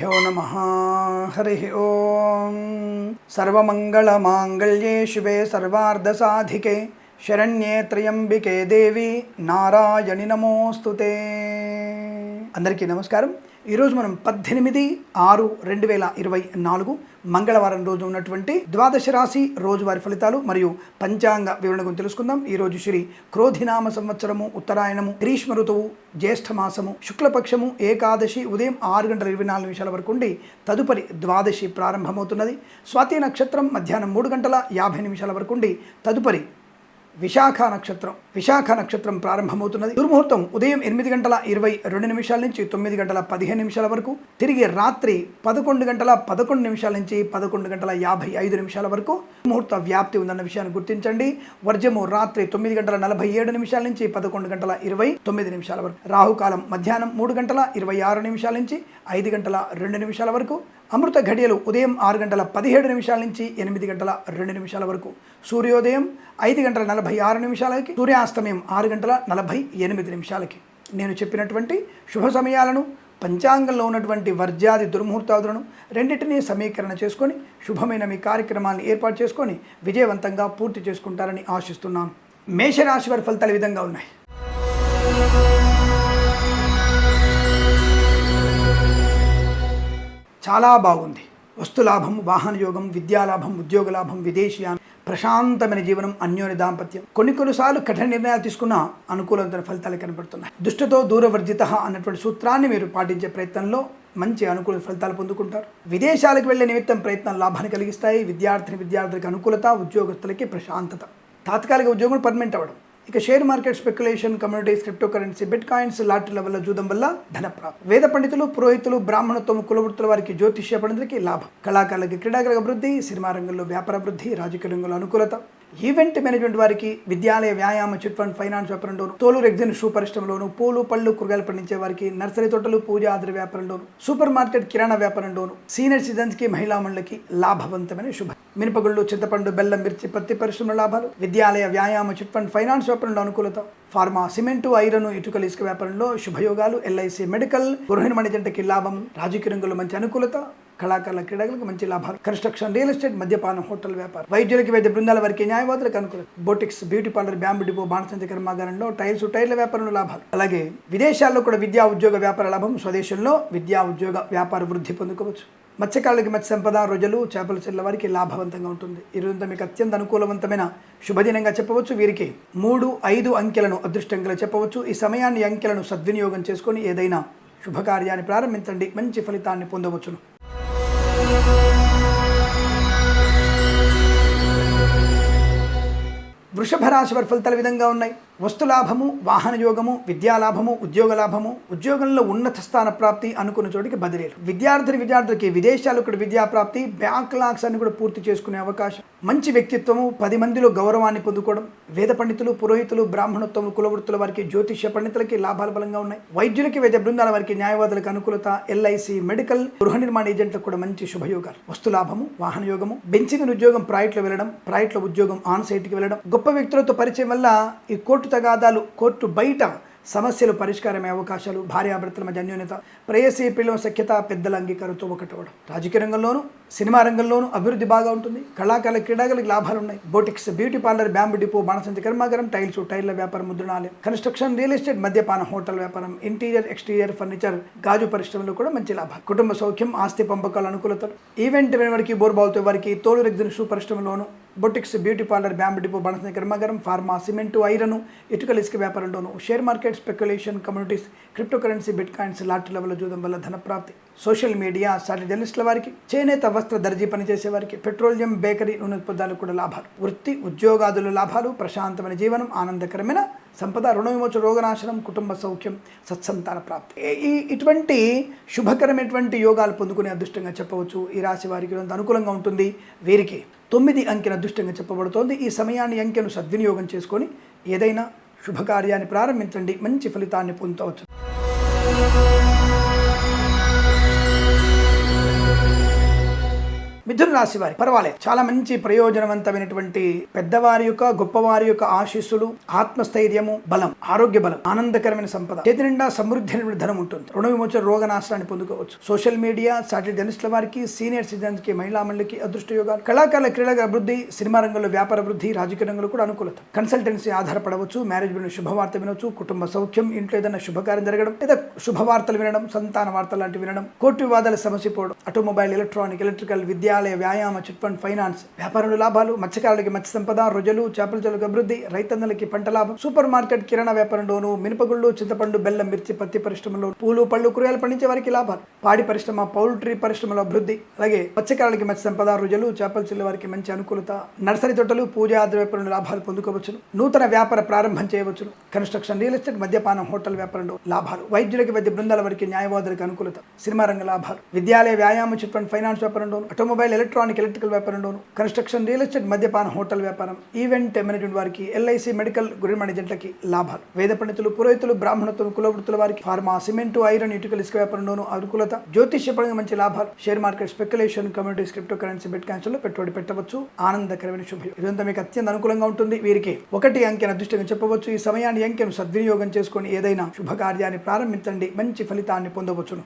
శ్రీగురుభ్యో నమ. హరి ఓం. సర్వమంగళమాంగళ్యే శివే సర్వార్ధసాధికే. శరణ్యే త్రయంబికే దేవి. నారాయణి నమోస్తుతే. అందరికీ నమస్కారం. ఈరోజు మనం పద్దెనిమిది ఆరు రెండు వేల ఇరవై నాలుగు మంగళవారం రోజు ఉన్నటువంటి ద్వాదశ రాశి రోజువారి ఫలితాలు మరియు పంచాంగ వివరణ గురించి తెలుసుకుందాం. ఈరోజు శ్రీ క్రోధినామ సంవత్సరము ఉత్తరాయణము గ్రీష్మ ఋతువు జ్యేష్ఠమాసము శుక్లపక్షము ఏకాదశి ఉదయం ఆరు గంటల ఇరవై నాలుగు నిమిషాల వరకు ఉండి తదుపరి ద్వాదశి ప్రారంభమవుతున్నది. స్వాతి నక్షత్రం మధ్యాహ్నం మూడు గంటల యాభై నిమిషాల వరకు ఉండి తదుపరి విశాఖ నక్షత్రం. విశాఖ నక్షత్రం ప్రారంభమవుతున్నది. దుర్ముహూర్తం ఉదయం ఎనిమిది గంటల ఇరవై రెండు నిమిషాల నుంచి తొమ్మిది గంటల పదిహేను నిమిషాల వరకు తిరిగి రాత్రి పదకొండు గంటల పదకొండు నిమిషాల నుంచి పదకొండు గంటల యాభై ఐదు నిమిషాల వరకు ముహూర్త వ్యాప్తి ఉందన్న విషయాన్ని గుర్తించండి. వర్జము రాత్రి తొమ్మిది గంటల నలభై ఏడు నిమిషాల నుంచి పదకొండు గంటల ఇరవై తొమ్మిది నిమిషాల వరకు రాహుకాలం మధ్యాహ్నం మూడు గంటల ఇరవై ఆరు నిమిషాల నుంచి ఐదు గంటల రెండు నిమిషాల వరకు అమృత ఘడియలు ఉదయం ఆరు గంటల పదిహేడు నిమిషాల నుంచి ఎనిమిది గంటల రెండు నిమిషాల వరకు. సూర్యోదయం ఐదు గంటల నలభై ఆరు నిమిషాలకి సూర్యాస్తమయం ఆరు గంటల నలభై ఎనిమిది నిమిషాలకి. నేను చెప్పినటువంటి శుభ సమయాలను పంచాంగంలో ఉన్నటువంటి వర్జాది దుర్ముహూర్తాదులను రెండింటినీ సమీకరణ చేసుకొని శుభమైన మీ కార్యక్రమాన్ని ఏర్పాటు చేసుకొని విజయవంతంగా పూర్తి చేసుకుంటారని ఆశిస్తున్నాను. మేషరాశి వారి ఫలితాలు విధంగా ఉన్నాయి. చాలా బాగుంది. వస్తులాభం వాహనయోగం విద్యాలాభం ఉద్యోగ లాభం విదేశీయానం ప్రశాంతమైన జీవనం అన్యోన్య దాంపత్యం. కొన్ని కొన్నిసార్లు కఠిన నిర్ణయాలు తీసుకున్న అనుకూలమైన ఫలితాలు కనబడుతున్నాయి. దుష్టతో దూరవర్జిత అన్నటువంటి సూత్రాన్ని మీరు పాటించే ప్రయత్నంలో మంచి అనుకూల ఫలితాలు పొందుకుంటారు. విదేశాలకు వెళ్ళే నిమిత్తం ప్రయత్నాలు లాభాన్ని కలిగిస్తాయి. విద్యార్థిని విద్యార్థులకి అనుకూలత ఉద్యోగస్తులకి ప్రశాంతత. తాత్కాలిక ఉద్యోగం పర్మనెంట్ అవ్వడం. ఇక share market speculation communities cryptocurrency bitcoins లాటరీల వల్ల జూదం వల్ల ధన ప్రాప్తి వేద పండితులు పురోహితులు బ్రాహ్మణత్వం కులవృత్తుల వారికి జ్యోతిష్య పండితులకి లాభం. కళాకారులకి క్రీడాకారుల అభివృద్ధి సినిమా రంగంలో వ్యాపార అభివృద్ధి రాజకీయ రంగంలో అనుకూలత. ఈవెంట్ మేనేజ్మెంట్ వారికి విద్యాలయ వ్యాయామ చిట్ ఫండ్ ఫైనాన్స్ వ్యాపారంలోను తోలు రెగ్జిన్ షూ పరిశ్రమలోను పూలు పళ్ళు కూరగాయలు పండించే వారికి నర్సరీ తోటలు పూజ ఆధార వ్యాపారంలోను సూపర్ మార్కెట్ కిరాణా వ్యాపారంలోను సీనియర్ సిటిజన్స్కి మహిళా మండలికి లాభవంతమైన శుభ. మినపగుళ్ళు చింతపండు బెల్లం మిర్చి పత్తి పరిశ్రమ లాభాలు. విద్యాలయ వ్యాయామ చిట్ ఫండ్ ఫైనాన్స్ వ్యాపారంలో అనుకూలత. ఫార్మా సిమెంటు ఐరన్ ఇటుకల ఇసుక వ్యాపారంలో శుభయోగాలు. ఎల్ఐసి మెడికల్ గృహిణి మణిజంటకి లాభం. రాజకీయ రంగంలో మంచి అనుకూలత. కళాకారుల క్రీడలకు మంచి లాభాలు. కన్స్ట్రక్షన్ రియల్ ఎస్టేట్ మద్యపానం హోటల్ వ్యాపారం. వైద్యులకి వైద్య బృందాల వారికి న్యాయవాదులకు అనుకూలం. Boutiques beauty parlour bamboo depot బాణసంచ కర్మాగారంలో టైల్స్ టైర్ల వ్యాపారంలో లాభాలు. అలాగే విదేశాల్లో కూడా విద్యా ఉద్యోగ వ్యాపార లాభం స్వదేశంలో విద్యా ఉద్యోగ వ్యాపార వృద్ధి పొందుకోవచ్చు. మత్స్యకారులకి మత్స్య సంపద రొజలు చేపల చెల్ల వారికి లాభవంతంగా ఉంటుంది. ఈ రోజంతా మీకు అత్యంత అనుకూలవంతమైన శుభదినంగా చెప్పవచ్చు. వీరికి మూడు ఐదు అంకెలను అదృష్టంగా చెప్పవచ్చు. ఈ సమయాన్ని అంకెలను సద్వినియోగం చేసుకొని ఏదైనా శుభకార్యాన్ని ప్రారంభించండి. మంచి ఫలితాన్ని పొందవచ్చును. వృషభ రాశి వారి ఫలితాలు విధంగా ఉన్నాయి? వస్తులాభము వాహన యోగము విద్యాలాభము ఉద్యోగ లాభము ఉద్యోగంలో ఉన్నత స్థాన ప్రాప్తి అనుకున్న చోటికి బదిలీలు. విద్యార్థిని విద్యార్థులకి విదేశాలకు కూడా విద్యా ప్రాప్తి బ్యాక్లాగ్స్ అన్ని కూడా పూర్తి చేసుకునే అవకాశం. మంచి వ్యక్తిత్వము పది మందిలో గౌరవాన్ని పొందుకోవడం వేద పండితులు పురోహితులు బ్రాహ్మణత్వం కులవృత్తుల వారికి జ్యోతిష్య పండితులకి లాభాలు బలంగా ఉన్నాయి. వైద్యులకి వైద్య బృందాల వారికి న్యాయవాదులకు అనుకూలత ఎల్ఐసి మెడికల్ గృహ నిర్మాణ ఏజెంట్లకు కూడా మంచి శుభయోగాలు. వస్తులాభము వాహన యోగము బెంచిన ఉద్యోగం ప్రైవేట్లో వెళ్ళడం ప్రైవేట్లో ఉద్యోగం ఆన్ సైట్కి వెళ్ళడం గొప్ప వ్యక్తులతో పరిచయం వల్ల ఈ కోర్టు తగాదాలు కోర్టు బయట సమస్యలు పరిష్కారమయ్యే అవకాశాలు భార్యాభర్తల మధ్య అన్యోన్యత ప్రేయసీ పిల్లల సఖ్యత పెద్దల అంగీకారంతో ఒకటవడం రాజకీయ రంగంలోనూ సినిమా రంగంలోనూ అభివృద్ధి బాగా ఉంటుంది. కళాకారుల క్రీడాకారులకు లాభాలు ఉన్నాయి boutiques beauty parlour bamboo depot బాణసంచి కర్మాగారం టైల్స్ టైర్ల వ్యాపారం ముద్రణాలయం. కన్స్ట్రక్షన్ రియల్ ఎస్టేట్ మద్యపాన హోటల్ వ్యాపారం ఇంటీరియర్ ఎక్స్టీరియర్ ఫర్నిచర్ గాజు పరిశ్రమలో కూడా మంచి లాభాలు. కుటుంబ సౌఖ్యం ఆస్తి పంపకాలు అనుకూలతలు. ఈవెంట్ వారికి బోర్బావుతో వారికి తోలు rexine shoe పరిశ్రమలోనూ boutiques beauty parlour bamboo depot బాణసంచి కర్మాగారం ఫార్మా సిమెంటు ఐరన్ ఇటుకల ఇసుక వ్యాపారంలోను share market speculation communities cryptocurrency bitcoins lottery level చూడడం వల్ల ధన ప్రాప్తి సోషల్ మీడియా సాటి జర్నలిస్టుల వారికి చేనేత వస్త్ర దర్జీ పనిచేసే వారికి పెట్రోలియం బేకరీ నూనె ఉత్పత్తులకు కూడా లాభాలు. వృత్తి ఉద్యోగాదుల లాభాలు ప్రశాంతమైన జీవనం ఆనందకరమైన సంపద రుణ విమోచన రోగనాశనం కుటుంబ సౌఖ్యం సత్సంతాన ప్రాప్తి. ఈ- ఇటువంటి శుభకరమైనటువంటి యోగాలు పొందుకునే అదృష్టంగా చెప్పవచ్చు. ఈ రాశి వారికి అనుకూలంగా ఉంటుంది. వీరికి తొమ్మిది అంకెన అదృష్టంగా చెప్పబడుతోంది. ఈ సమయాన్ని అంకెను సద్వినియోగం చేసుకొని ఏదైనా శుభకార్యాన్ని ప్రారంభించండి. మంచి ఫలితాన్ని పొందవచ్చు మిథున రాశి వారి. పర్వాలేదు. చాలా మంచి ప్రయోజనవంతమైనటువంటి పెద్దవారి యొక్క గొప్పవారి యొక్క ఆశీస్సులు ఆత్మస్థైర్యము బలం ఆరోగ్య బలం ఆనందకరమైన సంపద. చేతి నిండా సమృద్ధి అయినటువంటి ధనం ఉంటుంది. రుణ విమోచన రోగ నాశనాన్ని పొందుకోవచ్చు. సోషల్ మీడియా సాటిలైట్ జర్నలిస్టుల వారికి సీనియర్ సిటిజన్స్కి మహిళా మండలికి అదృష్ట యోగాలు. కళాకారుల క్రీడల అభివృద్ధి సినిమా రంగంలో వ్యాపార వృద్ధి రాజకీయ రంగంలో కూడా అనుకూలత. కన్సల్టెన్సీ ఆధారపడవచ్చు మ్యారేజ్ విన శుభవార్త వినవచ్చు కుటుంబ సౌఖ్యం ఇంట్లో ఏదైనా శుభకార్యం జరగడం లేదా శుభవార్తలు వినడం సంతాన వార్తలు లాంటివి వినడం కోర్టు వివాదాల సమస్య పోవడం ఆటోమొబైల్ ఎలక్ట్రానిక్ ఎలక్ట్రికల్ మంత్రాలయ వ్యాయామ చిట్ ఫండ్ ఫైనాన్స్ వ్యాపారంలో లాభాలు మత్స్యకారులకి మత్స్య సంపద రుజులు చేపల చెలకు అభివృద్ధి రైతన్నలకి పంట లాభం సూపర్ మార్కెట్ కిరాణా వ్యాపారంలోను మినపగుళ్ళు చింతపండు బెల్లం మిర్చి పత్తి పరిశ్రమలో పూలు పళ్ళు కూరగాయలు పండించే వారికి లాభాలు. పాడి పరిశ్రమ పౌల్ట్రీ పరిశ్రమలో అభివృద్ధి. అలాగే మత్స్యకారులకి మత్స్య సంపద రుజలు చేపల చెల్లి వారికి మంచి అనుకూలత. నర్సరీ తోటలు పూజ ఆద్ర వ్యాపారంలో లాభాలు పొందుకోవచ్చును. నూతన వ్యాపార ప్రారంభం చేయవచ్చును. కన్స్ట్రక్షన్ రియల్ ఎస్టేట్ మద్యపానం హోటల్ వ్యాపారంలో లాభాలు. వైద్యులకి వైద్య బృందాల వారికి న్యాయవాదులకు అనుకూలత. సినిమా రంగ లాభాలు. విద్యాలయ వ్యాయామ చిట్ ఫండ్ ఫైనాన్స్ వ్యాపారంలో ఆటోమొబైల్ ఎలక్ట్రానిక్ ఎలక్ట్రికల్ వ్యాపారంలోను కన్స్ట్రక్షన్ రియల్ ఎస్టేట్ మద్యపాన హోటల్ వ్యాపారం. ఈవెంట్ మేనేజ్మెంట్ వారికి ఎల్ఐసి మెడికల్ గురిమణి జంటకి లాభాలు. వేద పండితులు పురోహితులు బ్రాహ్మణత్వం కులవృత్తుల వారికి ఫార్మా సిమెంట్ ఐరన్ ఇటుకల ఇసుక వ్యాపారంలోను అనుకూలత జ్యోతిష్య పరంగా మంచి లాభాలు. Share market speculation communities cryptocurrency bit క్యాన్సర్లో పెట్టుబడి పెట్టవచ్చు. ఆనందకరమైన శుభం. ఇదంతా మీకు అత్యంత అనుకూలంగా ఉంటుంది. వీరికి ఒకటి అంకెను అదృష్టంగా చెప్పవచ్చు. ఈ సమయాన్ని అంకెను సద్వినియోగం చేసుకొని ఏదైనా శుభకార్యాన్ని ప్రారంభించండి. మంచి ఫలితాన్ని పొందవచ్చును.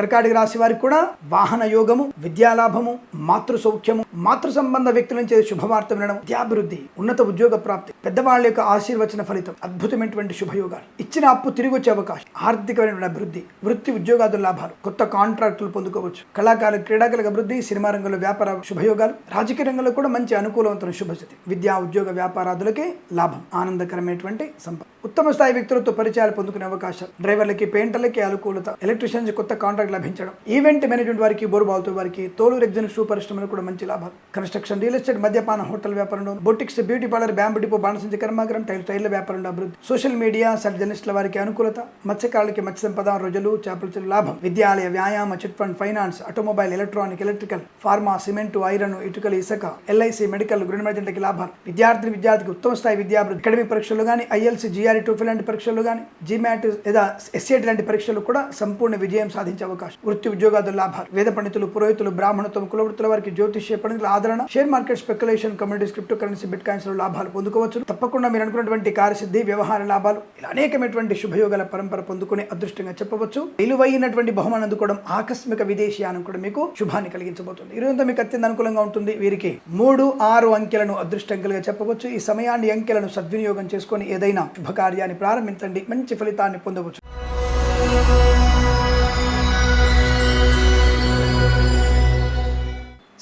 కర్కాటక రాశి వారికి కూడా వాహన యోగము విద్యాలాభము మాతృ సౌఖ్యము మాతృ సంబంధ వ్యక్తుల నుంచి శుభవార్త వినడం విద్యాభివృద్ధి ఉన్నత ఉద్యోగ ప్రాప్తి పెద్దవాళ్ళ యొక్క ఆశీర్వచన ఫలితం అద్భుతమైనటువంటి శుభయోగాలు. ఇచ్చిన అప్పు తిరిగి వచ్చే అవకాశం ఆర్థికమైన అభివృద్ధి వృత్తి ఉద్యోగాదుల లాభాలు కొత్త కాంట్రాక్టులు పొందుకోవచ్చు. కళాకారుల క్రీడాకారుల అభివృద్ధి సినిమా రంగంలో వ్యాపార శుభయోగాలు రాజకీయ రంగంలో కూడా మంచి అనుకూలవంతమైన శుభస్థితి. విద్యా ఉద్యోగ వ్యాపారాదులకే లాభం ఆనందకరమైనటువంటి సంపద. ఉత్తమ స్థాయి వ్యక్తులతో పరిచయాలు పొందుకునే అవకాశం డ్రైవర్లకి పెయింటర్లకి అనుకూలత ఎలక్ట్రీషియన్స్ కొత్త కాంట్రాక్ట్ లభించడం. ఈవెంట్ మేనేజ్మెంట్ వారికి బోరుబావుతో వారికి తోలు ఎగ్జిన్ షూ పరిశ్రమలు కూడా మంచి లాభాలు. కన్స్ట్రక్షన్ రియల్ ఎస్టేట్ మద్యపాన హోటల్ వ్యాపారంలో boutiques beauty parlour bamboo depot బాణసంచి కర్మాగరం టైల్ టైర్ల వ్యాపారంలో అభివృద్ధి. సోషల్ మీడియా సబ్ జర్నలిస్టుల వారికి అనుకూలత మత్స్యకారులకి మత్స్య సంపద రోజులు చేపల చెరువు లాభం. విద్యాలయ వ్యాయామ chit fund finance automobile electronic electrical pharma cement iron ఇటుకలు ఇసుక ఎల్ఐసి మెడికల్ గృహమేజెంట్కి లాభాలు. విద్యార్థి విద్యార్థికి ఉత్తమ స్థాయి విద్యాభివృద్ధి అకాడమిక్ పరీక్షలు కానీ ఐఎల్సి జీఆర్ టూఫీ లాంటి పరీక్షలు కానీ జిమాట్ లేదా ఎస్ఏటి లాంటి పరీక్షలు కూడా సంపూర్ణ విజయం సాధించవచ్చు. అవకాశం. వృత్తి ఉద్యోగాదుల లాభాలు. వేద పండితులు పురోహితులు బ్రాహ్మణత్వం కులవృత్తుల వారికి జ్యోతిష్య పండితుల ఆదరణ. Share market speculation communities cryptocurrency bit కాయిన్స్లో లాభాలు పొందుకోవచ్చు. తప్పకుండా మీరు అనుకున్నటువంటి కార్యసిద్ధి వ్యవహార లాభాలు ఇలా అనేకమైనటువంటి శుభయోగాల పరంపర పొందుకునే అదృష్టంగా చెప్పవచ్చు. విలువైనటువంటి బహుమానం అందుకోవడం ఆకస్మిక విదేశీయానం కూడా మీకు శుభాన్ని కలిగించబోతుంది. ఈ మీకు అత్యంత అనుకూలంగా ఉంటుంది. వీరికి మూడు ఆరు అంకెలను అదృష్టంకలుగా చెప్పవచ్చు. ఈ సమయాన్ని అంకెలను సద్వినియోగం చేసుకొని ఏదైనా శుభకార్యాన్ని ప్రారంభించండి. మంచి ఫలితాన్ని పొందవచ్చు.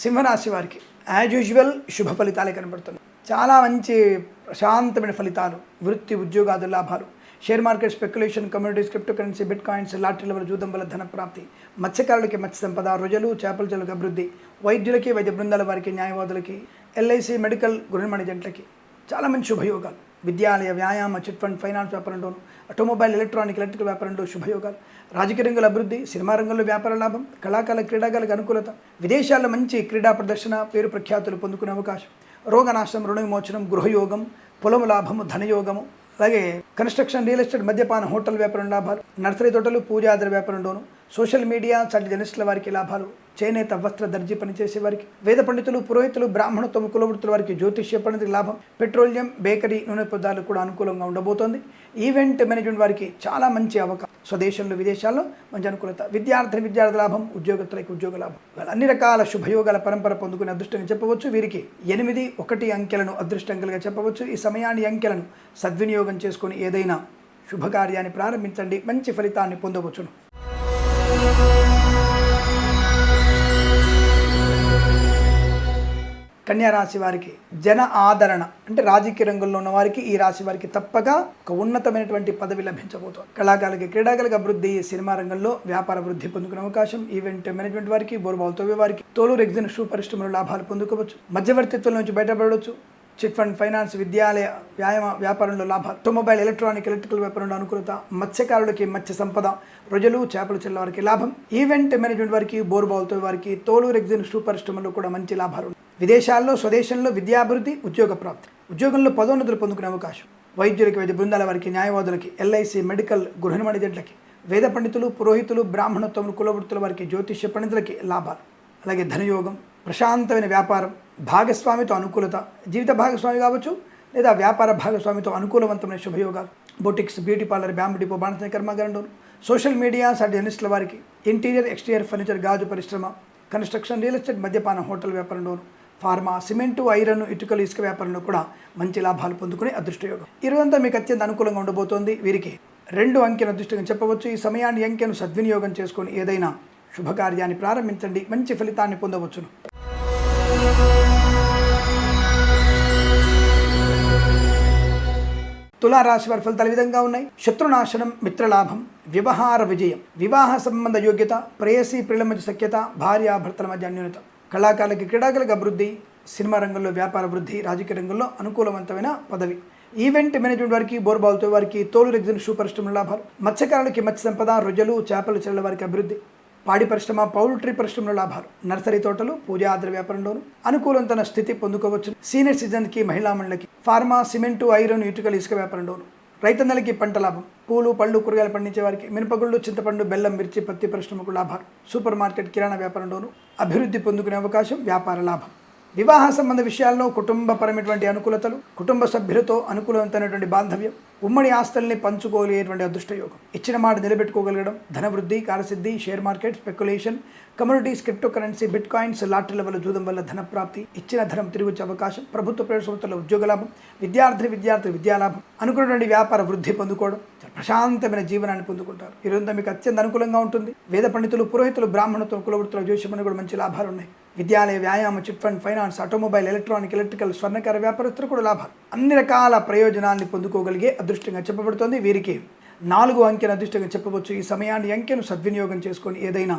సింహరాశి వారికి యాజ్ యూజువల్ శుభ ఫలితాలే కనబడుతున్నాయి. చాలా మంచి ప్రశాంతమైన ఫలితాలు వృత్తి ఉద్యోగాదు లాభాలు. Share market speculation communities cryptocurrency bitcoins లాటరీల వల్ల జూదం వల్ల ధన ప్రాప్తి మత్స్యకారులకి మత్స్య సంపద రొజలు చేపల జలకు అభివృద్ధి వైద్యులకి వైద్య బృందాల వారికి న్యాయవాదులకి ఎల్ఐసి మెడికల్ గృహమణి జంటలకి చాలా మంచి శుభయోగాలు. విద్యాలయ వ్యాయామ చిట్ ఫండ్ ఫైనాన్స్ వ్యాపారంలోను ఆటోమొబైల్ ఎలక్ట్రానిక్ ఎలక్ట్రికల్ వ్యాపారంలో శుభయోగాలు. రాజకీయ రంగంలో అభివృద్ధి సినిమా రంగంలో వ్యాపార లాభం కళాకారుల క్రీడాకారులకు అనుకూలత విదేశాల్లో మంచి క్రీడా ప్రదర్శన పేరు ప్రఖ్యాతులు పొందుకునే అవకాశం రోగనాశనం రుణ విమోచనం గృహయోగం పొలము లాభము ధనయోగము అలాగే కన్స్ట్రక్షన్ రియల్ ఎస్టేట్ మద్యపాన హోటల్ వ్యాపారం లాభాలు నర్సరీ తోటలు పూజాదర వ్యాపారంలోను సోషల్ మీడియా చట్టి జర్నలిస్టుల వారికి లాభాలు. చేనేత వస్త్ర దర్జీ పనిచేసే వారికి వేద పండితులు పురోహితులు బ్రాహ్మణత్వం కులవృత్తుల వారికి జ్యోతిష్య పండితులకు లాభం. పెట్రోలియం బేకరీ నూనె పదార్థాలు కూడా అనుకూలంగా ఉండబోతోంది. ఈవెంట్ మేనేజ్మెంట్ వారికి చాలా మంచి అవకాశం. స్వదేశంలో విదేశాల్లో మంచి అనుకూలత. విద్యార్థి విద్యార్థి లాభం ఉద్యోగస్తులకి ఉద్యోగ లాభం. అన్ని రకాల శుభయోగాల పరంపర పొందుకునే అదృష్టంగా చెప్పవచ్చు. వీరికి ఎనిమిది ఒకటి అంకెలను అదృష్టంకలుగా చెప్పవచ్చు. ఈ సమయాన్ని అంకెలను సద్వినియోగం చేసుకొని ఏదైనా శుభకార్యాన్ని ప్రారంభించండి. మంచి ఫలితాన్ని పొందవచ్చును. కన్యా రాశి వారికి జన ఆదరణ అంటే రాజకీయ రంగంలో ఉన్న వారికి ఈ రాశి వారికి తప్పక ఒక ఉన్నతమైనటువంటి పదవి లభించబోతోంది. కళాకారులకి క్రీడాకారులకు అభివృద్ధి సినిమా రంగంలో వ్యాపార వృద్ధి పొందుకునే అవకాశం ఈవెంట్ మేనేజ్మెంట్ వారికి బోర్బాల్ తవ్వే వారికి తోలు రెగ్జిన్ షూ పరిశ్రమలు లాభాలు పొందుకోవచ్చు మధ్యవర్తిత్వం నుంచి బయటపడవచ్చు చిట్ ఫండ్ ఫైనాన్స్ విద్యాలయ వ్యాయామ వ్యాపారంలో లాభ ఆటోమొబైల్ ఎలక్ట్రానిక్ ఎలక్ట్రికల్ వ్యాపారంలో అనుకూలత మత్స్యకారులకి మత్స్య సంపద ప్రజలు చేపలు చెల్ల వారికి లాభం ఈవెంట్ మేనేజ్మెంట్ వారికి బోర్బాల్తో వారికి తోలు రెగ్జిన్ షూ పరిశ్రమలో కూడా మంచి లాభాలు విదేశాల్లో స్వదేశంలో విద్యాభివృద్ధి ఉద్యోగ ప్రాప్తి. ఉద్యోగంలో పదోన్నతులు పొందుకునే అవకాశం. వైద్యులకి వైద్య బృందాల వారికి న్యాయవాదులకి ఎల్ఐసి మెడికల్ గృహ జంట్లకి వేద పండితులు పురోహితులు బ్రాహ్మణోత్తములు కులవృత్తుల వారికి జ్యోతిష్య పండితులకి లాభాలు. అలాగే ధనయోగం ప్రశాంతమైన వ్యాపారం భాగస్వామితో అనుకూలత జీవిత భాగస్వామి కావచ్చు లేదా వ్యాపార భాగస్వామితో అనుకూలవంతమైన శుభయోగాలు. Boutiques beauty parlour bamboo depot బాణసన కర్మాగారం సోషల్ మీడియా సాటి జర్నలిస్టుల వారికి ఇంటీరియర్ ఎక్స్టీరియర్ ఫర్నిచర్ గాజు పరిశ్రమ కన్స్ట్రక్షన్ రియల్ ఎస్టేట్ మద్యపాన హోటల్ వ్యాపారంలోను ఫార్మా సిమెంటు ఐరన్ ఇటుకలు ఇసుక వ్యాపారంలో కూడా మంచి లాభాలు పొందుకునే అదృష్టయోగం. ఇరవంతా మీకు అత్యంత అనుకూలంగా ఉండబోతోంది. వీరికి రెండు అంకెను అదృష్టంగా చెప్పవచ్చు. ఈ సమయాన్ని అంకెను సద్వినియోగం చేసుకొని ఏదైనా శుభకార్యాన్ని ప్రారంభించండి. మంచి ఫలితాన్ని పొందవచ్చును. తులారాశి వారి ఫలితాలు విధంగా ఉన్నాయి. శత్రునాశనం మిత్రలాభం వ్యవహార విజయం. వివాహ సంబంధ యోగ్యత ప్రేయసీ ప్రియుల మధ్య సఖ్యత భార్యాభర్తల మధ్య అన్యూనత కళాకారులకి క్రీడాకులకు అభివృద్ధి సినిమా రంగంలో వ్యాపార వృద్ధి రాజకీయ రంగంలో అనుకూలవంతమైన పదవి. ఈవెంట్ మేనేజ్మెంట్ వారికి బోర్బాల్తో వారికి తోలు రెగ్జిన్ షూ పరిశ్రమల లాభాలు. మత్స్యకారులకి మత్స్య సంపద రొయ్యలు చేపలు చెల్లెల వారికి అభివృద్ధి. పాడి పరిశ్రమ పౌల్ట్రీ పరిశ్రమలో లాభాలు. నర్సరీ తోటలు పూజా ఆధార వ్యాపారంలోను అనుకూలంతన స్థితి పొందుకోవచ్చు. సీనియర్ సిటిజన్కి మహిళా మండలికి ఫార్మా సిమెంటు ఐరన్ ఇటుకలు ఇసుక వ్యాపారంలోను రైతన్నలకి పంట లాభం. పూలు పళ్ళు కూరగాయలు పండించే వారికి మినపగుళ్ళు చింతపండు బెల్లం మిర్చి పత్తి పరిశ్రమకు లాభాలు. సూపర్ మార్కెట్ కిరాణా వ్యాపారంలోనూ అభివృద్ధి పొందుకునే అవకాశం వ్యాపార లాభం. వివాహ సంబంధ విషయాల్లో కుటుంబపరమైనటువంటి అనుకూలతలు కుటుంబ సభ్యులతో అనుకూలవంతమైనటువంటి బాంధవ్యం ఉమ్మడి ఆస్తుల్ని పంచుకోలేటువంటి అదృష్టయోగం. ఇచ్చిన మాట నిలబెట్టుకోగలగడం ధనవృద్ధి కాలసిద్ధి share market speculation communities cryptocurrency bitcoins లాటరీల వల్ల జూదం వల్ల ధన ప్రాప్తి ఇచ్చిన ధనం తిరిగి వచ్చే అవకాశం ప్రభుత్వ ప్రైవేట్ సంస్థల ఉద్యోగ లాభం విద్యార్థి విద్యార్థి విద్యాలాభం అనుకున్నటువంటి వ్యాపార వృద్ధి పొందుకోవడం ప్రశాంతమైన జీవనాన్ని పొందుకుంటారు. ఈ మీకు అత్యంత అనుకూలంగా ఉంటుంది. వేద పండితులు పురోహితులు బ్రాహ్మణత్వం కులవృత్తులు జ్యోతిషమని కూడా మంచి లాభాలు ఉన్నాయి. విద్యాలయ వ్యాయామ chit fund finance automobile electronic electrical స్వర్ణకార వ్యాపారస్తులు కూడా లాభాలు. అన్ని రకాల ప్రయోజనాన్ని పొందుకోగలిగే అదృష్టంగా చెప్పబడుతోంది వీరికి. నాలుగు అంకెను అదృష్టంగా చెప్పవచ్చు. ఈ సమయాన్ని అంకెను సద్వినియోగం చేసుకొని ఏదైనా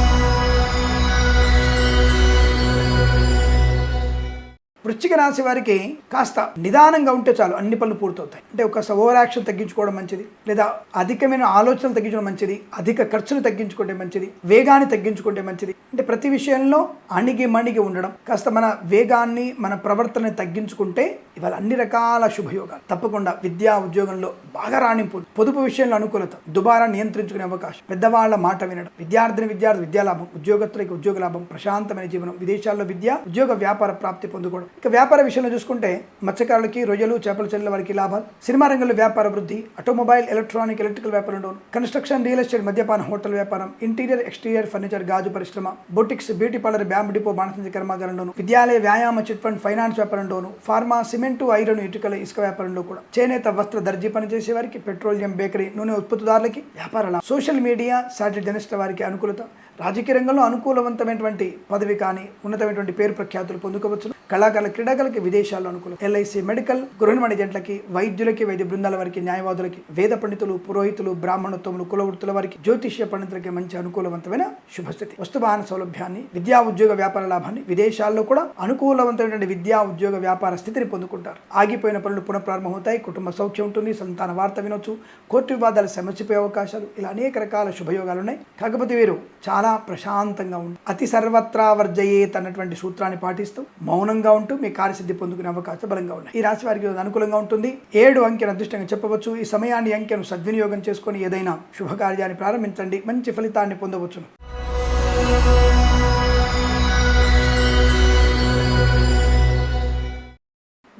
వృశ్చిక రాశి వారికి కాస్త నిదానంగా ఉంటే చాలు అన్ని పనులు పూర్తవుతాయి. అంటే ఒక ఓవర్ యాక్షన్ తగ్గించుకోవడం మంచిది లేదా అధికమైన ఆలోచనలు తగ్గించడం మంచిది అధిక ఖర్చులు తగ్గించుకుంటే మంచిది వేగాన్ని తగ్గించుకుంటే మంచిది. అంటే ప్రతి విషయంలో అణిగి మణిగి ఉండడం కాస్త మన వేగాన్ని మన ప్రవర్తనని తగ్గించుకుంటే ఇవాళ అన్ని రకాల శుభయోగాలు. తప్పకుండా విద్యా ఉద్యోగంలో బాగా రాణింపు పొదుపు విషయంలో అనుకూలత దుబారా నియంత్రించుకునే అవకాశం పెద్దవాళ్ళ మాట వినడం విద్యార్థిని విద్యార్థి విద్యాలాభం ఉద్యోగస్తులకి ఉద్యోగ లాభం ప్రశాంతమైన జీవనం విదేశాల్లో విద్య ఉద్యోగ వ్యాపార ప్రాప్తి పొందుకోవడం ఇక వ్యాపార విషయంలో చూసుకుంటే మత్స్యకారులకి రొయ్యలు చేపల చెల్లెల వారికి లాభాలు సినిమా రంగంలో వ్యాపార వృద్ధి ఆటోమొబైల్ ఎలక్ట్రానిక్ ఎలక్ట్రికల్ వ్యాపారం డౌన్ కన్స్ట్రక్షన్ రియల్ ఎస్టేట్ మద్యపాన హోటల్ వ్యాపారం ఇంటీరియర్ ఎక్స్టీరియర్ ఫర్నిచర్ గాజు పరిశ్రమ boutiques beauty parlour bamboo depot బాణసంచి కర్మాగారంలోను విద్యాలయ వ్యాయామ చిట్ ఫండ్ ఫైనాన్స్ వ్యాపారంలోను ఫార్మా సిమెంటు ఐరన్ ఇటుకల ఇసుక వ్యాపారంలో కూడా. చేనేత వస్త్ర దర్జీ పనిచేసే వారికి పెట్రోలియం బేకరీ నూనె ఉత్పత్తిదారులకి వ్యాపారాల సోషల్ మీడియా సాటిలైట్ జర్నలిస్టుల వారికి అనుకూలత. రాజకీయ రంగంలో అనుకూలవంతమైనటువంటి పదవి కానీ ఉన్నతమైనటువంటి పేరు ప్రఖ్యాతులు పొందుకోవచ్చు. కళాకారుల క్రీడాకారులకి విదేశాల్లో అనుకూలం. ఎల్ఐసి మెడికల్ గృహ జంటలకి వైద్యులకి వైద్య బృందాల వారికి న్యాయవాదులకి వేద పండితులు పురోహితులు బ్రాహ్మణోత్తములు కులవృత్తుల వారికి జ్యోతిష్య పండితులకి మంచి అనుకూలవంతమైన శుభస్థితి. వస్తువాహన సౌలభ్యాన్ని విద్యా ఉద్యోగ వ్యాపార లాభాన్ని విదేశాల్లో కూడా అనుకూలవంతమైనటువంటి విద్యా ఉద్యోగ వ్యాపార స్థితిని పొందుకుంటారు. ఆగిపోయిన పనులు పునఃప్రారంభమవుతాయి కుటుంబ సౌఖ్యం ఉంటుంది సంతాన వార్త వినొచ్చు కోర్టు వివాదాలు సమస్యపోయే అవకాశాలు ఇలా అనేక రకాల శుభయోగాలు ఉన్నాయి కాకపోతే వీరు చాలా ప్రశాంతంగా ఉంది అతి సర్వత్రా వర్జయేత్ అన్నటువంటి సూత్రాన్ని పాటిస్తూ మౌనంగా ఉంటూ మీ కార్యసిద్ధి పొందుకునే అవకాశం బలంగా ఉన్నాయి. ఈ రాశి వారికి అనుకూలంగా ఉంటుంది. ఏడు అంకెను అదృష్టంగా చెప్పవచ్చు. ఈ సమయాన్ని అంకెను సద్వినియోగం చేసుకొని ఏదైనా శుభకార్యాన్ని ప్రారంభించండి. మంచి ఫలితాన్ని పొందవచ్చును.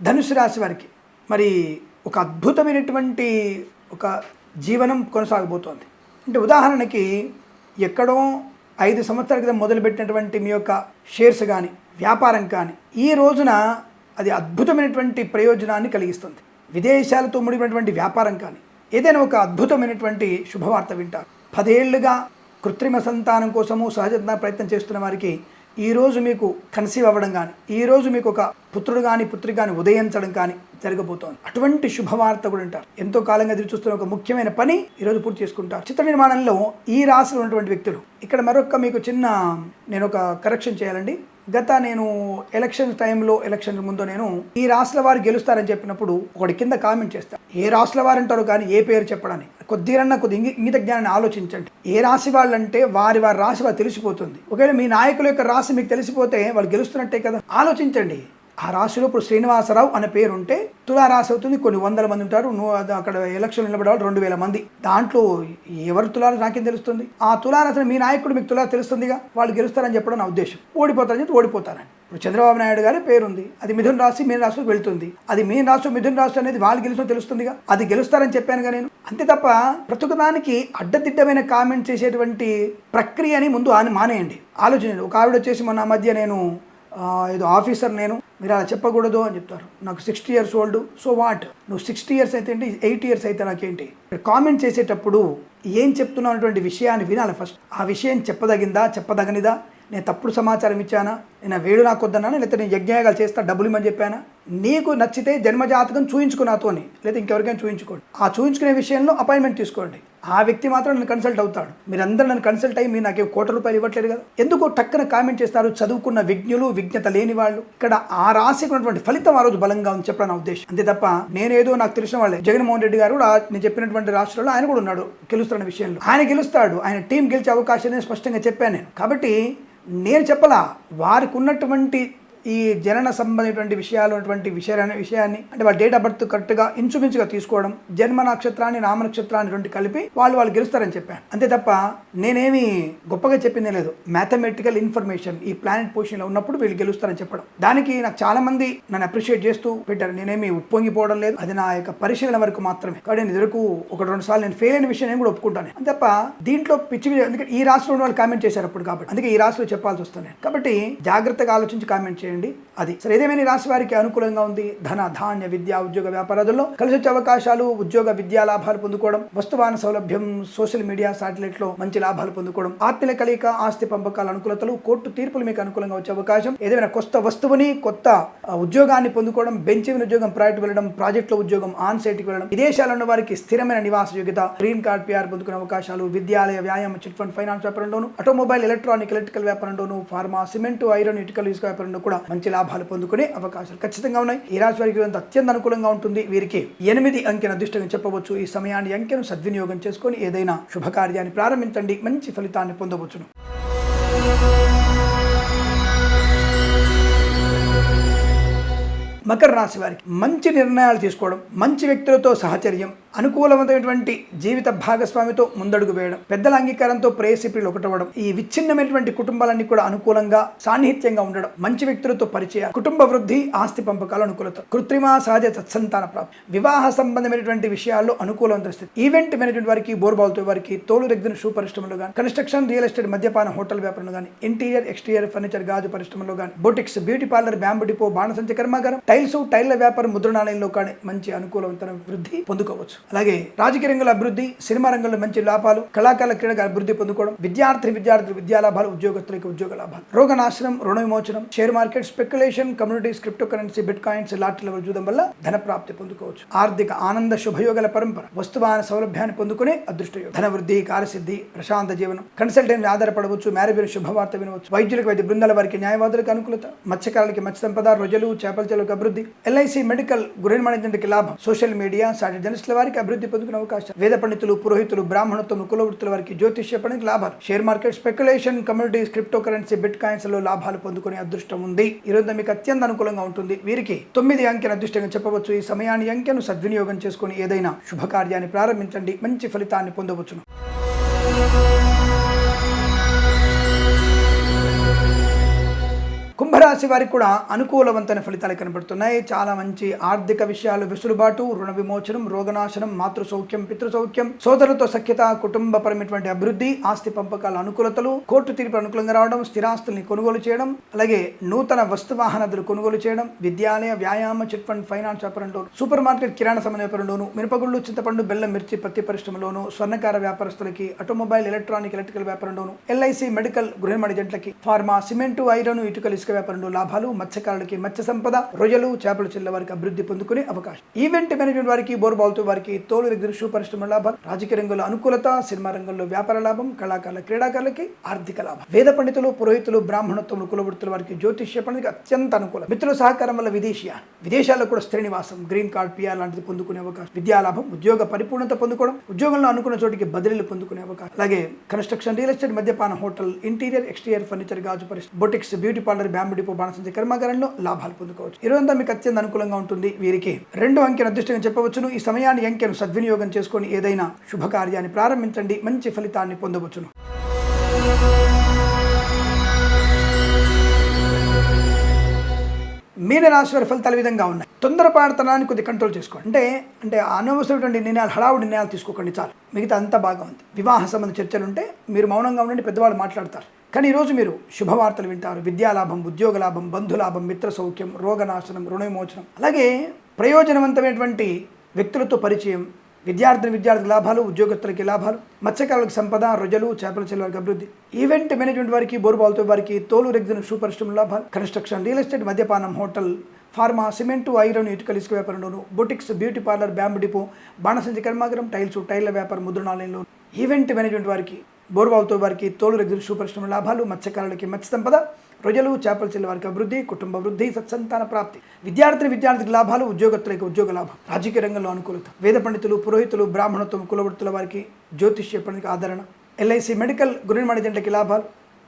ధనుసు రాశి వారికి మరి ఒక అద్భుతమైనటువంటి ఒక జీవనం కొనసాగబోతోంది. అంటే ఉదాహరణకి ఎక్కడో ఐదు సంవత్సరాల క్రితం మొదలుపెట్టినటువంటి మీ యొక్క షేర్స్ కానీ వ్యాపారం కానీ ఈ రోజున అది అద్భుతమైనటువంటి ప్రయోజనాన్ని కలిగిస్తుంది. విదేశాలతో ముడినటువంటి వ్యాపారం కానీ ఏదైనా ఒక అద్భుతమైనటువంటి శుభవార్త వింటారు. పదేళ్ళుగా కృత్రిమ సంతానం కోసము సహజ ప్రయత్నం చేస్తున్న వారికి ఈరోజు మీకు కన్సీవ్ అవ్వడం కానీ ఈ రోజు మీకు ఒక పుత్రుడు కానీ పుత్రి కానీ ఉదయించడం కానీ జరగబోతోంది. అటువంటి శుభవార్త కూడా ఉంటారు ఎంతో కాలంగా ఎదురు చూస్తున్న ఒక ముఖ్యమైన పని ఈరోజు పూర్తి చేసుకుంటారు. చిత్ర నిర్మాణంలో ఈ రాశిలో ఉన్నటువంటి వ్యక్తులు ఇక్కడ మరొక మీకు చిన్న నేను ఒక కరెక్షన్ చేయాలండి. గత నేను ఎలక్షన్ టైంలో ఎలక్షన్ ముందు నేను ఈ రాశుల వారు గెలుస్తారని చెప్పినప్పుడు ఒకటి కింద కామెంట్ చేస్తాను ఏ రాష్ట్రాల వారు అంటారు కానీ ఏ పేరు చెప్పడని కొద్దిగా కొద్ది ఇంగిత జ్ఞానాన్ని ఆలోచించండి. ఏ రాశి వాళ్ళు అంటే వారి వారి రాశి వారు తెలిసిపోతుంది. ఒకవేళ మీ నాయకుల యొక్క రాశి మీకు తెలిసిపోతే వాళ్ళు గెలుస్తున్నట్టే కదా? ఆలోచించండి. ఆ రాశిలో ఇప్పుడు శ్రీనివాసరావు అనే పేరు ఉంటే తులారాశి అవుతుంది. కొన్ని వందల మంది ఉంటారు. నువ్వు అక్కడ ఎలక్షన్ నిలబడే రెండు వేల మంది. దాంట్లో ఎవరు తులారాశి నాకేం తెలుస్తుంది? ఆ తులారాశి మీ నాయకుడు మీకు తులా తెలుస్తుందిగా? వాళ్ళు గెలుస్తారని చెప్పడం నా ఉద్దేశం. ఓడిపోతారని చెప్పి ఓడిపోతారని. ఇప్పుడు చంద్రబాబు నాయుడు గారి పేరుంది. అది మిథున రాశి మీన రాశికి వెళ్తుంది. అది మీన రాశి మిథున రాశి అనేది వాళ్ళు గెలుస్తుందో తెలుస్తుందిగా? అది గెలుస్తారని చెప్పానుగా నేను. అంతే తప్ప ప్రతి అడ్డదిడ్డమైన కామెంట్ చేసేటువంటి ప్రక్రియని ముందు మానేయండి. ఆలోచించండి. ఒక ఆవిడ వచ్చేసి మొన్న మధ్య నేను ఏదో ఆఫీసర్ నేను మీరు అలా చెప్పకూడదు అని చెప్తారు. నాకు sixty years old so what? నువ్వు సిక్స్టీ ఇయర్స్ అయితే ఏంటి? ఎయిట్ ఇయర్స్ అయితే నాకేంటి? కామెంట్ చేసేటప్పుడు ఏం చెప్తున్నావు అనేటువంటి విషయాన్ని వినాలి ఫస్ట్. ఆ విషయం చెప్పదగిందా? చెప్పదగనిదా? నేను తప్పుడు సమాచారం ఇచ్చానా? నేను వేడు నాకు వద్దన్నా లేకపోతే నేను యజ్ఞయాగాలు చేస్తా డబ్బులు ఇమ్మని చెప్పానా? నీకు నచ్చితే జన్మజాతకం చూయించుకో నాతోని లేదా ఇంకెవరికైనా చూయించుకోండి. ఆ చూయించుకునే విషయంలో అపాయింట్మెంట్ తీసుకోండి. ఆ వ్యక్తి మాత్రం నన్ను కన్సల్ట్ అవుతాడు. మీరందరూ నన్ను కన్సల్ట్ అయ్యి మీరు నాకేం కోట్ల రూపాయలు ఇవ్వట్లేదు కదా? ఎందుకు టక్కన కామెంట్ చేస్తారు చదువుకున్న విజ్ఞులు విజ్ఞత లేని వాళ్ళు. ఇక్కడ ఆ రాశికి ఉన్నటువంటి ఫలితం ఆ రోజు బలంగా ఉంది చెప్పడం నా ఉద్దేశం. అంతే తప్ప నేనేదో నాకు తెలిసిన వాళ్ళే. జగన్మోహన్ రెడ్డి గారు కూడా నేను చెప్పినటువంటి రాష్ట్రంలో ఆయన కూడా ఉన్నాడు గెలుస్తున్న విషయంలో. ఆయన గెలుస్తాడు. ఆయన టీం గెలిచే అవకాశం స్పష్టంగా చెప్పాను నేను. కాబట్టి నేను చెప్పలా వారికి ఉన్నటువంటి ఈ జనన సంబంధించినటువంటి విషయాలు అటువంటి విషయాన్ని విషయాన్ని అంటే వాళ్ళ డేట్ ఆఫ్ బర్త్ కరెక్ట్గా ఇంచుమించుగా తీసుకోవడం జన్మ నక్షత్రాన్ని నామ నక్షత్రాన్ని రెండు కలిపి వాళ్ళు వాళ్ళు గెలుస్తారని చెప్పాను. అంతే తప్ప నేనేమి గొప్పగా చెప్పిందే లేదు. మ్యాథమెటికల్ ఇన్ఫర్మేషన్ ఈ ప్లానెట్ పొజిషన్లో ఉన్నప్పుడు వీళ్ళు గెలుస్తారని చెప్పడం. దానికి నాకు చాలా మంది నన్ను అప్రిషియేట్ చేస్తూ పెట్టారు. నేనేమి ఉప్పొంగిపోవడం లేదు. అది నా యొక్క పరిశీలన వరకు మాత్రమే. కాబట్టి నేను ఎదురుకు ఒక రెండు సార్లు నేను ఫెయిల్ అయిన విషయం నేను కూడా ఒప్పుకుంటాను. అంతే తప్ప దీంట్లో పిచ్చి ఎందుకంటే ఈ రాష్ట్రంలో వాళ్ళు కామెంట్ చేశారు అప్పుడు కాబట్టి. అందుకే ఈ రాష్ట్రంలో చెప్పాల్సి వస్తుంది. కాబట్టి జాగ్రత్తగా ఆలోచించి కామెంట్ చేయండి. అది. సరే ఏదేమైనా రాశి వారికి అనుకూలంగా ఉంది? ధన ధాన్య విద్య ఉద్యోగ వ్యాపారాదుల్లో కలిసి వచ్చే అవకాశాలు ఉద్యోగ విద్యా లాభాలు పొందుకోవడం వస్తువాన సౌలభ్యం సోషల్ మీడియా సాటిలైట్లో మంచి లాభాలు పొందుకోవడం ఆత్మీయ కలయిక ఆస్తి పంపకాల అనుకూలతలు కోర్టు తీర్పులు మీకు అనుకూలంగా వచ్చే అవకాశం. ఏదైనా కొత్త వస్తువుని కొత్త ఉద్యోగాన్ని పొందుకోవడం బెంచ్ మీద ఉద్యోగం ప్రైవేట్ వెళ్ళడం ప్రాజెక్ట్లో ఉద్యోగం ఆన్ సైట్కి వెళ్ళడం విదేశాల్లో ఉన్న వారికి స్థిరమైన నివాస యోగ్యత గ్రీన్ కార్డ్ పిఆర్ పొందుకునే అవకాశాలు విద్యాలయ వ్యాయామ చిట్ ఫండ్ ఫైనాన్స్ వ్యాపారంలోను ఆటోమొబైల్ ఎలక్ట్రానిక్ ఎలక్ట్రికల్ వ్యాపారంలోను ఫార్మా సిమెంట్ ఐరన్ ఇటుకలు ఇసుక వ్యాపారంలో కూడా మంచి లాభాలు పొందుకునే అవకాశాలు ఖచ్చితంగా ఉన్నాయి. ఈ రాశి వారికి అత్యంత అనుకూలంగా ఉంటుంది. వీరికి ఎనిమిది అంకెన అదృష్టంగా చెప్పవచ్చు. ఈ సమయాన్ని అంకెను సద్వినియోగం చేసుకొని ఏదైనా శుభకార్యాన్ని ప్రారంభించండి. మంచి ఫలితాన్ని పొందవచ్చును. మకర రాశి వారికి మంచి నిర్ణయాలు తీసుకోవడం మంచి వ్యక్తులతో సహచర్యం అనుకూలమైనటువంటి జీవిత భాగస్వామితో ముందడుగు వేయడం పెద్దల అంగీకారంతో ప్రేయసిప్రిలు ఒకటవడం ఈ విచ్ఛిన్నమైనటువంటి కుటుంబాలన్నీ కూడా అనుకూలంగా సాన్నిహిత్యంగా ఉండడం మంచి వ్యక్తులతో పరిచయం కుటుంబ వృద్ధి ఆస్తి పంపకాలు అనుకూలత కృత్రిమ సహజ సత్సంతాన ప్రాప్తి వివాహ సంబంధమైనటువంటి విషయాల్లో అనుకూలమైన స్థితి. ఈవెంట్ మేనేజ్మెంట్ వారికి బోర్బాల్తో వారికి తోలు రెగ్గిన షూ పరిశ్రమలు కానీ కన్స్ట్రక్షన్ రియల్ ఎస్టేట్ మద్యపాన హోటల్ వ్యాపారంలో కానీ ఇంటీరియర్ ఎక్స్టీరియర్ ఫర్నిచర్ గాజు పరిశ్రమలో కానీ boutiques beauty parlour bamboo depot బాణసంచ కర్మాగారం టైల్స్ టైల్ల వ్యాపారం ముద్రణాలయంలో కానీ మంచి అనుకూలవంతమైన వృద్ధి పొందుకోవచ్చు. అలాగే రాజకీయ రంగంలో అభివృద్ధి సినిమా రంగంలో మంచి లాభాలు కళాకారుల క్రీడగా అభివృద్ధి పొందుకోవడం విద్యార్థి విద్యార్థులు విద్యా లాభాలు ఉద్యోగస్తులకు ఉద్యోగ లాభాలు. రోగనాశనం రుణ విమోచనం share market speculation communities cryptocurrency bitcoins లాటరీల చూడడం వల్ల ధన ప్రాప్తి పొందుకోవచ్చు. ఆర్థిక ఆనంద శుభయోగల పరంపర వస్తువాన సౌలభ్యాన్ని పొందుకునే అదృష్టయోగం ధన వృద్ధి కార్యసిద్ధి ప్రశాంత జీవనం. కన్సల్టెంట్ ఆధారపడవచ్చు మ్యారేజ్ శుభవార్త వినవచ్చు. వైద్యులకు వైద్య బృందాల వారికి న్యాయవాదులకు అనుకూలత. మత్స్యకారులకి మత్స్య సంపద రొజలు చేపల చెలకు అభివృద్ధి. ఎల్ఐసి మెడికల్ గృహ మేనేజ్మెంట్కి లాభం. సోషల్ మీడియా సాటి జర్నలిస్టుల వారికి అభివృద్ధి పొందుకునే అవకాశం. వేద పండితులు పురోహితులు బ్రాహ్మణత్వం కులవృత్తుల వారికి జ్యోతిష్య పనికి లాభాలు. Share market speculation communities cryptocurrency bit కాయిన్స్లో లాభాలు పొందుకునే అదృష్టం ఉంది. ఈ రోజు మీకు అత్యంత అనుకూలంగా ఉంటుంది. వీరికి తొమ్మిది అంకెను అదృష్టంగా చెప్పవచ్చు. ఈ సమయాన్ని అంకెను సద్వినియోగం చేసుకుని ఏదైనా శుభకార్యాన్ని ప్రారంభించండి. మంచి ఫలితాన్ని పొందవచ్చును. కుంభరాశి వారికి కూడా అనుకూలవంతమైన ఫలితాలు కనబడుతున్నాయి. చాలా మంచి ఆర్థిక విషయాలు వెసులుబాటు రుణ విమోచనం రోగనాశనం మాతృ సౌఖ్యం పితృసౌఖ్యం సోదరులతో సఖ్యత కుటుంబపరమైనటువంటి అభివృద్ధి ఆస్తి పంపకాల అనుకూలతలు కోర్టు తీర్పు అనుకూలంగా రావడం స్థిరాస్తుల్ని కొనుగోలు చేయడం అలాగే నూతన వస్తు వాహనాదులు కొనుగోలు చేయడం విద్యాలయ వ్యాయామ చిట్ ఫండ్ ఫైనాన్స్ వ్యాపారంలో సూపర్ మార్కెట్ కిరాణా సమన్వయ వ్యాపారంలోను మినపగుళ్ళు చింతపండు బెల్లం మిర్చి పత్తి పరిశ్రమలోను స్వర్ణకార వ్యాపారస్తులకి ఆటోమొబైల్ ఎలక్ట్రానిక్ ఎలక్ట్రికల్ వ్యాపారంలోను ఎల్ఐసి మెడికల్ గృహ మణిజంట్లకి ఫార్మా సిమెంటు ఐరన్ ఇటుకలు ఇసుక వ్యాపారంలో లాభాలు మత్స్యకారులకి మత్స్య సంపద రొయ్యలు చేపలు చెల్ల వారికి అభివృద్ధి పొందుకునే అవకాశం. ఈవెంట్ మేనేజ్మెంట్ వారికి బోర్బాల్తో వారికి తోలు దగ్గర షూ పరిశ్రమ లాభాలు రాజకీయ రంగంలో అనుకూలత సినిమా రంగంలో వ్యాపార లాభం కళాకారుల క్రీడాకారులకి ఆర్థిక లాభం. వేద పండితులు పురోహితులు బ్రాహ్మణత్వములు కులవృత్తుల వారికి జ్యోతిష్య పండుగ అత్యంత అనుకూలం. మిత్రుల సహకారం వల్ల విదేశీయ విదేశాల్లో కూడా శ్రీనివాసం గ్రీన్ కార్డ్ పిఆర్ లాంటిది పొందుకునే అవకాశం. విద్యా లాభం ఉద్యోగ పరిపూర్ణత పొందుకోవడం ఉద్యోగంలో అనుకున్న చోటికి బదిలీలు పొందుకునే అవకాశం. అలాగే కన్స్ట్రక్షన్ రియల్ ఎస్టేట్ మద్యపాన హోటల్ ఇంటీరియర్ ఎక్స్టీరియర్ ఫర్నిచర్ గాజు పరిశ్రమ boutiques beauty parlour bamboo depot బాణసంచి కర్మాగారంలో లాభాలు పొందుకోవచ్చు. ఇరువంతా మీకు అత్యంత అనుకూలంగా ఉంటుంది. వీరికి రెండు అంకెను అదృష్టంగా చెప్పవచ్చును. ఈ సమయాన్ని అంకెను సద్వినియోగం చేసుకొని ఏదైనా శుభకార్యాన్ని ప్రారంభించండి. మంచి ఫలితాన్ని పొందవచ్చును. మీన రాశి వారి ఫలితాలు విధంగా ఉన్నాయి. తొందరపాటుతనాన్ని కొద్ది కంట్రోల్ చేసుకోండి. అంటే అంటే అనవసరమైనటువంటి నిర్ణయాలు హడావుడి నిర్ణయాలు తీసుకోకండి చాలు. మిగతా అంతా బాగా ఉంది. వివాహ సంబంధ చర్చలు ఉంటే మీరు మౌనంగా ఉండండి పెద్దవాళ్ళు మాట్లాడతారు. కానీ ఈరోజు మీరు శుభవార్తలు వింటారు. విద్యాలాభం ఉద్యోగ లాభం బంధులాభం మిత్ర సౌఖ్యం రోగనాశనం రుణవిమోచనం. అలాగే ప్రయోజనవంతమైనటువంటి వ్యక్తులతో పరిచయం విద్యార్థిని విద్యార్థి లాభాలు ఉద్యోగస్తులకి లాభాలు మత్స్యకారులకు సంపద రొజలు చేపల చెల్లి వారికి అభివృద్ధి. ఈవెంట్ మేనేజ్మెంట్ వారికి బోర్బాల్తో వారికి తోలు రెగ్జిన్ షూ పరిశ్రమ లాభాలు కన్స్ట్రక్షన్ రియల్ ఎస్టేట్ మద్యపానం హోటల్ ఫార్మా సిమెంటు ఐరన్ ఇటుకల ఇసుక వ్యాపారంలోను boutiques beauty parlour bamboo depot బాణసంచి కర్మాగరం టైల్స్ టైల్ల వ్యాపారం ముద్రణాలయంలో ఈవెంట్ మేనేజ్మెంట్ వారికి బోర్బావుతో వారికి తోలు రెగ్జిన్ షూ పరిశ్రమ లాభాలు మత్స్యకారులకి మత్స్య సంపద ప్రజలు చేపల చెల్లి వారికి అభివృద్ధి కుటుంబ వృద్ధి సత్సంతాన ప్రాప్తి. విద్యార్థిని విద్యార్థికి లాభాలు ఉద్యోగత్తులకు ఉద్యోగ లాభం. రాజకీయ రంగంలో అనుకూలత. వేద పండితులు పురోహితులు బ్రాహ్మణత్వం కులవృత్తుల వారికి జ్యోతిష్య పండితులకు ఆదరణ. ఎల్ఐసి మెడికల్ గృహనిర్మాణ జంటకి లాభాలు.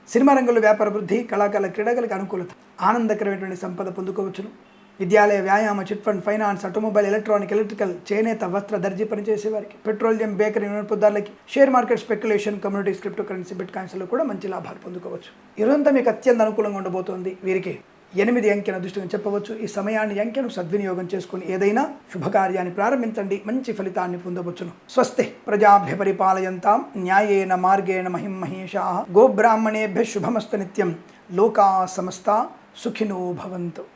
సినిమా రంగంలో వ్యాపార వృద్ధి కళాకారుల క్రీడలకు అనుకూలత. ఆనందకరమైనటువంటి సంపద పొందుకోవచ్చును. విద్యాలయ వ్యాయామ chit fund finance automobile electronic electrical చేనేత వస్త్ర దర్జీ పనిచేసే వారికి petroleum bakery వినియోగదారులకి share market speculation communities cryptocurrency bit కాయిన్స్లో కూడా మంచి లాభాలు పొందుకోవచ్చు. ఇదంతా మీకు అత్యంత అనుకూలంగా ఉండబోతోంది. వీరికి ఎనిమిది అంకెను అదృష్టంగా చెప్పవచ్చు. ఈ సమయాన్ని అంకెను సద్వినియోగం చేసుకుని ఏదైనా శుభకార్యాన్ని ప్రారంభించండి. మంచి ఫలితాన్ని పొందవచ్చును. స్వస్తి ప్రజాభ్య పరిపాలయంతాం. న్యాయేన మార్గేణ మహిం మహేషా. గోబ్రాహ్మణేభ్య శుభమస్త నిత్యం. లోకా సమస్త సుఖినో భవంతు.